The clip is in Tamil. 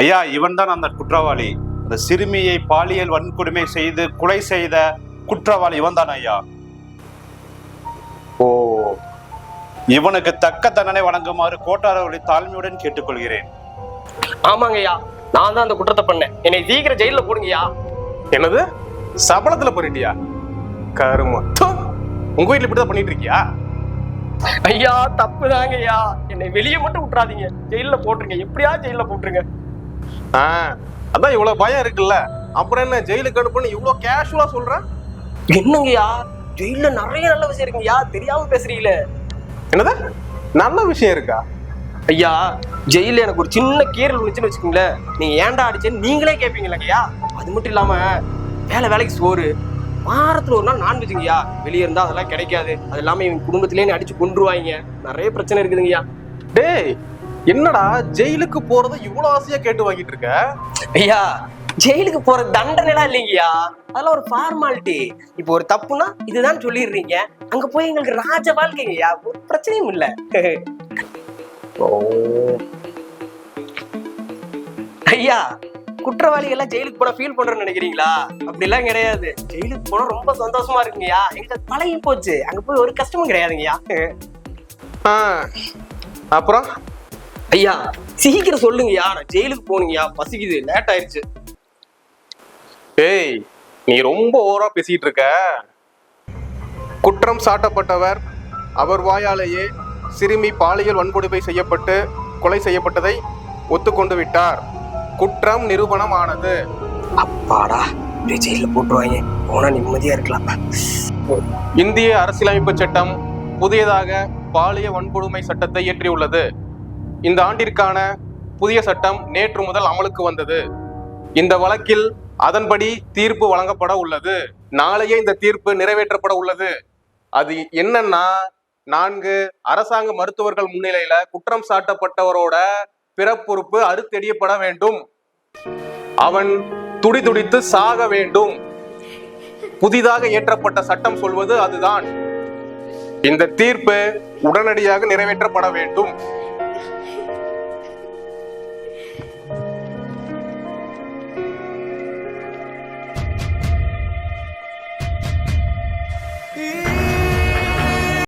ஐயா இவன் தான் அந்த குற்றவாளி. அந்த சிறுமியை பாலியல் வன்கொடுமை செய்து கொலை செய்த குற்றவாளி இவன் தான் ஐயா. ஓ இவனுக்கு தக்க தண்டனை வழங்குமாறு கோட்டாரவர்களை தாழ்மையுடன் கேட்டுக்கொள்கிறேன். ஆமாங்கய்யா நான் தான் அந்த குற்றத்தை பண்ணேன். என்னை சீக்கிரம் ஜெயில போடுங்கய்யா என்னது? சபலத்துல போறிட்டியா த்து. உங்க வீட்டுல இப்படிதான் பண்ணிட்டு இருக்கியா ஐயா. தப்புதாங்கய்யா என்னை வெளியே மட்டும் விட்டுறாதீங்க. ஜெயில போட்டுருங்க. எப்படியா ஜெயில போட்டுருங்க. அதான் இவ்வளவு பயம் இருக்குல்ல? அப்புறம் என்ன ஜெயிலுக்கு அனுப்புன்னு இவ்வளவு கேஷுவலா சொல்ற? என்னங்கய்யா ஜெயில நிறைய நல்ல விஷயம் இருக்குங்கய்யா தெரியாம பேசுறீங்களே. என்னது? நல்ல விஷயம் இருக்கா? ஐயா ஜெயில எனக்கு ஒரு சின்ன கீரல் விழுந்துச்சுன்னு வச்சுக்கோங்களேன் நீங்க ஏன்டா அடிச்சேன்னு நீங்களே கேட்பீங்களேங்கய்யா அது மட்டும் இல்லாம வேலை வேலைக்கு சோறு. வாரத்துல ஒரு நாள் நான்வெஜ்ங்கய்யா வெளியே இருந்தா அதெல்லாம் கிடைக்காது. அது இல்லாம இவங்க குடும்பத்திலேயே அடிச்சு கொண்டுருவாங்க நிறைய பிரச்சனை இருக்குதுங்கய்யா டேய் என்னடா ஜெயிலுக்கு போறத இவ்வளவு ஆசையா கேட்டு வாங்கிட்டு இருக்க? ஐயா ஜெயிலுக்கு போற தண்டனைலாம் இல்லைங்கய்யா. அதெல்லாம் ஒரு ஃபார்மாலிட்டி இப்போ ஒரு தப்புனா இதுதான் சொல்லிடுறீங்க. அங்க போய் எங்களுக்கு ராஜ வாழ்க்கைங்கய்யா ஒரு பிரச்சனையும் இல்ல. ஐயா குற்றவாளிகள் எல்லாம் ஜெயிலுக்கு போனா ஃபீல் பண்றேன்னு நினைக்கிறீங்களா? அப்படிலாம் கிடையாது. ஜெயிலுக்கு போனா ரொம்ப சந்தோஷமா இருக்குங்கய்யா. எங்களுக்கு பழகி போச்சு. அங்க போய் ஒரு கஷ்டமும் கிடையாதுங்கய்யா. அப்புறம்? ஐயா சீக்கிரம் சொல்லுங்கய்யா. நான் ஜெயிலுக்கு போகணுங்கய்யா. பசிக்குது லேட் ஆயிருச்சு ஏய் நீ ரொம்ப ஓவரா பேசிட்டு இருக்க. குற்றம் சாட்டப்பட்டவர் அவர் வாயாலேயே சிறுமி பாலியல் வன்கொடுமை செய்யப்பட்டு கொலை செய்யப்பட்டதை ஒத்துக்கொண்டு விட்டார். குற்றம் நிரூபணம் ஆனது அப்பாடா இப்படியே ஜெயில போட்டுருவாங்க போனா நிம்மதியா இருக்கலாம். இந்திய அரசியலமைப்பு சட்டம் புதியதாக பாலிய வன்கொடுமை சட்டத்தை இயற்றியுள்ளது. இந்த ஆண்டிற்கான புதிய சட்டம் நேற்று முதல் அமலுக்கு வந்தது. இந்த வழக்கில் அதன்படி தீர்ப்பு வழங்கப்பட உள்ளது. நாளையே இந்த தீர்ப்பு நிறைவேற்றப்பட உள்ளது. அது என்னன்னா நான்கு அரசாங்க மருத்துவர்கள் முன்னிலையில குற்றம் சாட்டப்பட்டவரோட பிறப்புறுப்பு அறுத்தெடியப்பட வேண்டும். அவன் துடிதுடித்து சாக வேண்டும். புதிதாக இயற்றப்பட்ட சட்டம் சொல்வது அதுதான். இந்த தீர்ப்பு உடனடியாக நிறைவேற்றப்பட வேண்டும். Thank you.